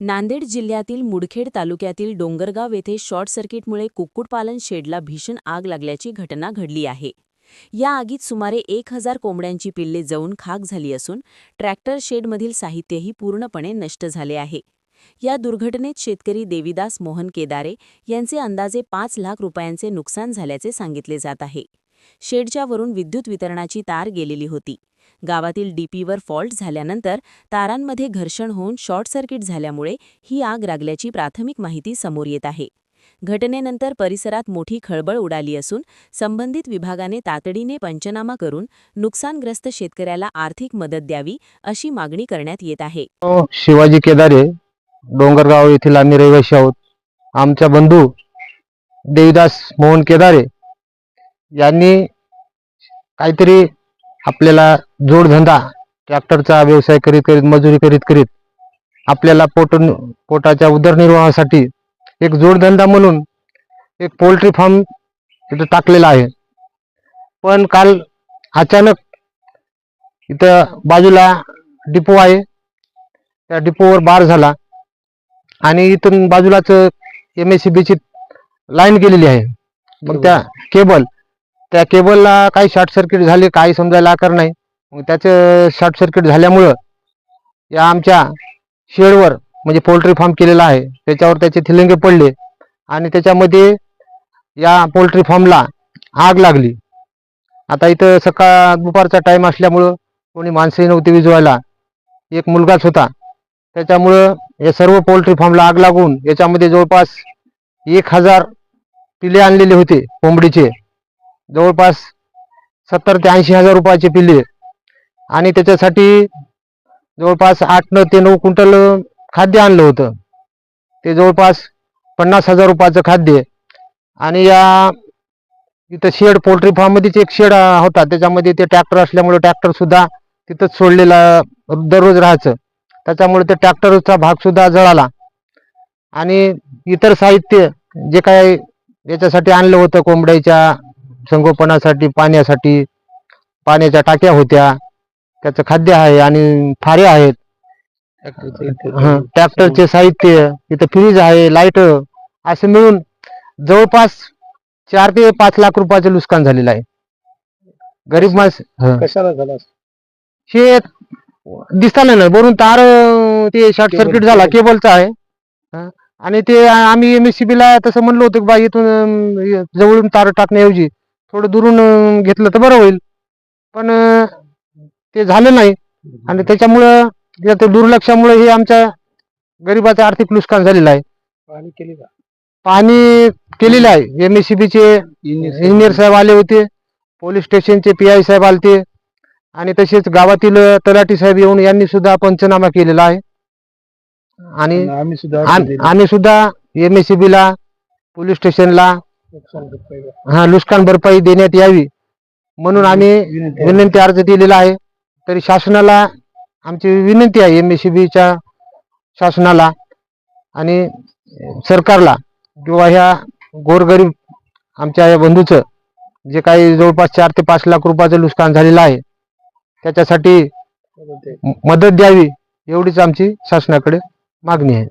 नांदेड जिल्ह्यातील मुडखेड तालुक्यातील डोंगरगाव येथे शॉर्ट सर्किटमुळे कुक्कुटपालन शेडला भीषण आग लागल्याची घटना घडली आहे. या आगीत सुमारे एक हजार कोंबड्यांची पिल्ले जळून खाक झाली असून ट्रॅक्टर शेडमधील साहित्यही पूर्णपणे नष्ट झाले आहे. या दुर्घटनेत शेतकरी देविदास मोहन केदारे यांचे अंदाजे पाच लाख रुपयांचे नुकसान झाल्याचे सांगितले जात आहे. शेडच्या वरून विद्युत वितरणाची तार गेलेली होती. गावातील डीपीवर फॉल्ट झाल्यानंतर तारांमध्ये घर्षण होऊन शॉर्ट सर्किट झाल्यामुळे ही आग लागल्याची प्राथमिक माहिती समोर येत आहे. घटनेनंतर परिसरात मोठी खळबळ उडाली असून संबंधित विभागाने तातडीने पंचनामा करून नुकसानग्रस्त शेतकऱ्याला आर्थिक मदत द्यावी अशी मागणी करण्यात येत आहे. हो, शिवाजी केदारे डोंगरगाव येथील आम्ही रहिवासी आहोत. आमचा बंधू देवीदास मोहन केदारे यांनी काहीतरी आपल्याला जोडधंदा ट्रॅक्टरचा व्यवसाय करीत करीत मजुरी करीत करीत आपल्याला पोट पोटाच्या उदरनिर्वाहासाठी एक जोडधंदा म्हणून एक पोल्ट्री फार्म इथं टाकलेला आहे. पण काल अचानक इथं बाजूला डिपो आहे. त्या डिपोवर बार झाला आणि इथून बाजूलाच एम एस सी बीची लाईन गेलेली आहे. मग त्या केबल त्या केबलला काही शॉर्ट सर्किट झाले काही समजायला आकार नाही. मग त्याचं शॉर्ट सर्किट झाल्यामुळं या आमच्या शेडवर म्हणजे पोल्ट्री फार्म केलेला आहे. त्याच्यावर त्याचे थिलिंगे पडले आणि त्याच्यामध्ये या पोल्ट्री फार्मला आग लागली. आता इथं सकाळ दुपारचा टाईम असल्यामुळं कोणी माणसंही नव्हती विजवायला. एक मुलगाच होता. त्याच्यामुळं या सर्व पोल्ट्री फार्मला आग लागून याच्यामध्ये जवळपास एक हजार पिले आणलेले होते कोंबडीचे. जवळपास सत्तर ते ऐंशी हजार रुपयाचे पिल्ले आणि त्याच्यासाठी जवळपास आठ न ते नऊ क्विंटल खाद्य आणलं होतं. ते जवळपास पन्नास हजार रुपयाचं खाद्य आणि या इथं शेड पोल्ट्री फार्ममध्येच एक शेड होता. त्याच्यामध्ये ते ट्रॅक्टर असल्यामुळे ट्रॅक्टरसुद्धा तिथंच सोडलेला दररोज राहायचं. त्याच्यामुळे ते ट्रॅक्टरचा भागसुद्धा जळाला. आणि इतर साहित्य जे काय याच्यासाठी आणलं होतं कोंबड्याच्या संगोपनासाठी पाण्यासाठी पाण्याच्या टाक्या होत्या. त्याचं खाद्य आहे आणि फारे आहेत. ट्रॅक्टरचे साहित्य इथं फ्रीज आहे लाइट असं मिळून जवळपास चार ते पाच लाख रुपयाचं नुकसान झालेलं आहे. गरीब माणस. कशाला झाला हे दिसताना ना. वरून तार ते शॉर्ट सर्किट झाला. केबलचा आहे. आणि ते आम्ही एम एस ला तसं म्हणलो होतो की बा इथून जवळून तार टाकण्याऐवजी थोडं दुरून घेतलं तर बरं होईल. पण ते झालं नाही. आणि त्याच्यामुळं ते दुर्लक्षामुळे हे आमच्या गरिबाचं आर्थिक नुकसान झालेलं आहे. पाणी केली का? केलेलं आहे. एम एस बीचे इंजिनियर साहेब. आले होते. पोलीस स्टेशनचे पी आय साहेब आलते. आणि तसेच गावातील तलाठी साहेब येऊन यांनी सुद्धा पंचनामा केलेला आहे. आणि आम्ही सुद्धा आम- आम्ही सुद्धा एम एस सी ला पोलीस स्टेशनला. हा नुकसान भरपाई देण्यात यावी म्हणून आम्ही विनंती अर्ज दिलेला आहे. तरी शासनाला आमची विनंती आहे एम एस सी बीच्या शासनाला आणि सरकारला किंवा ह्या गोरगरीब आमच्या या बंधूचं जे काही जवळपास चार ते पाच लाख रुपयाचं नुकसान झालेलं आहे त्याच्यासाठी मदत द्यावी एवढीच आमची शासनाकडे मागणी आहे.